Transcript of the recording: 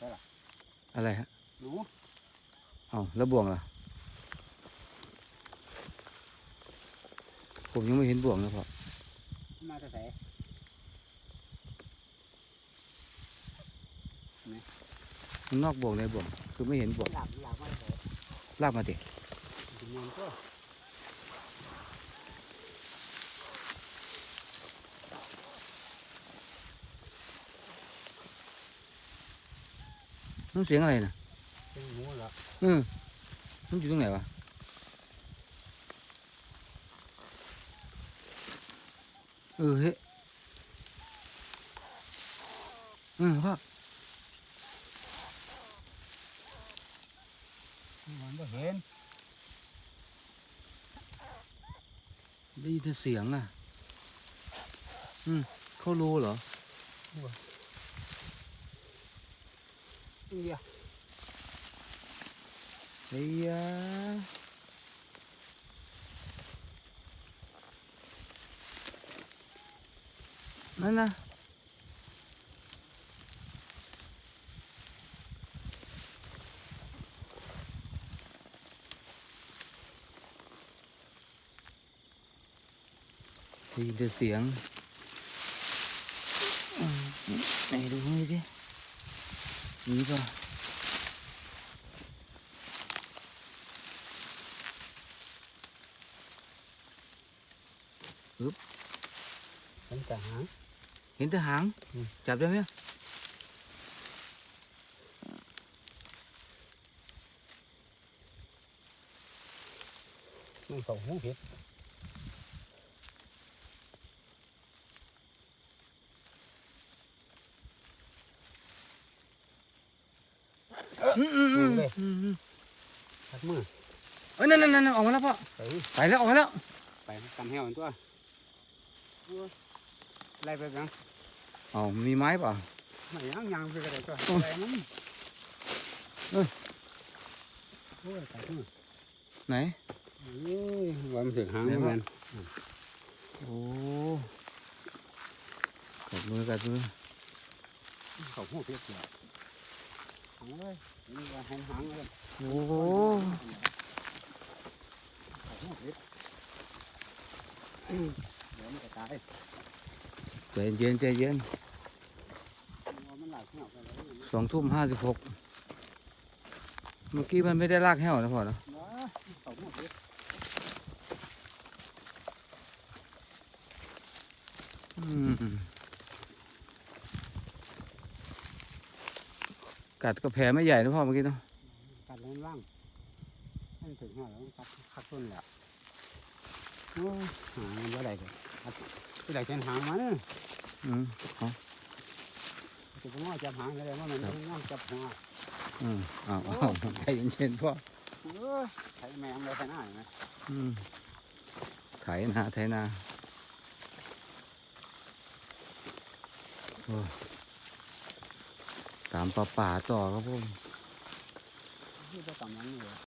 ใช่ล่ะอะไรฮะหนูเอาแล้วบ่วงล่ะ ผมยังไม่เห็นบ่วงนะพ่อมาจะใส่มันนอกบ่วงในบ่วงคือไม่เห็นบ่วงหลับหลับมาจะใส่ลากมาดิถึงมันก็ นั่นเสียงอะไรนะเป็นหนูเหรอเออมันอยู่ตรงไหนวะเออเฮ้ยเออพ่อมันก็เห็นได้ยินแต่เสียงอะ อืม เข้ารูเหรอ เอียเฮ้ยยะนั่นนะ ได้ยินแต่เสียงอืมไหนดูข้างนี้ดิมีป่ะ เป็นแต่หาง เห็นแต่หาง อืมจับได้ไหมมันเขาหูเห็ดอืมอืมอืมอืมอืมทัดมือเอ้ยนั่นนั่นนั่นออกมาแล้วพ่อไปไปแล้วออกมาแล้วไปกำแห้วมันตัวโอ้ยไล่ไปยังอ๋อมีไม้เปล่าไม่ยังยังไปกระไรตัวโอ้ยไล่มันเอ้ยโอ้ยใส่มือไหนโอ้ยว่ามันถึงหางไหนเหมืวะอนโอ้กัดมือกัดมือเขาหูเห็ดเหรอเอาเลยนี่ว่าหางหางเลย โอ้โหใจเย็นใจเย็นสองทุ่มห้าสิบหกเมื่อกี้มันไม่ได้ลากแห้วนะพ่อเนะอืม กัดก็แผลไม่ใหญ่นะพ่อเมื่อกี้เนาะกัดเล่นล่างให้มันถึงห้าแล้วมันกัดคัดต้นแหละโอ้ยหางมันว่าใดเลยที่ใดเช่นหางมันอืมจะไปง้อจับหางอะไรว่ามันต้องง้อจับหัวอืมอ้าวอ้าวใจเย็นๆพ่อเออใช้แมงเลยใช้หน้าเห็นไหมอืมไถนาไถนาโอ้ ตามป่าป่าต่อครับผมที่จะต่ำยังนี่เลย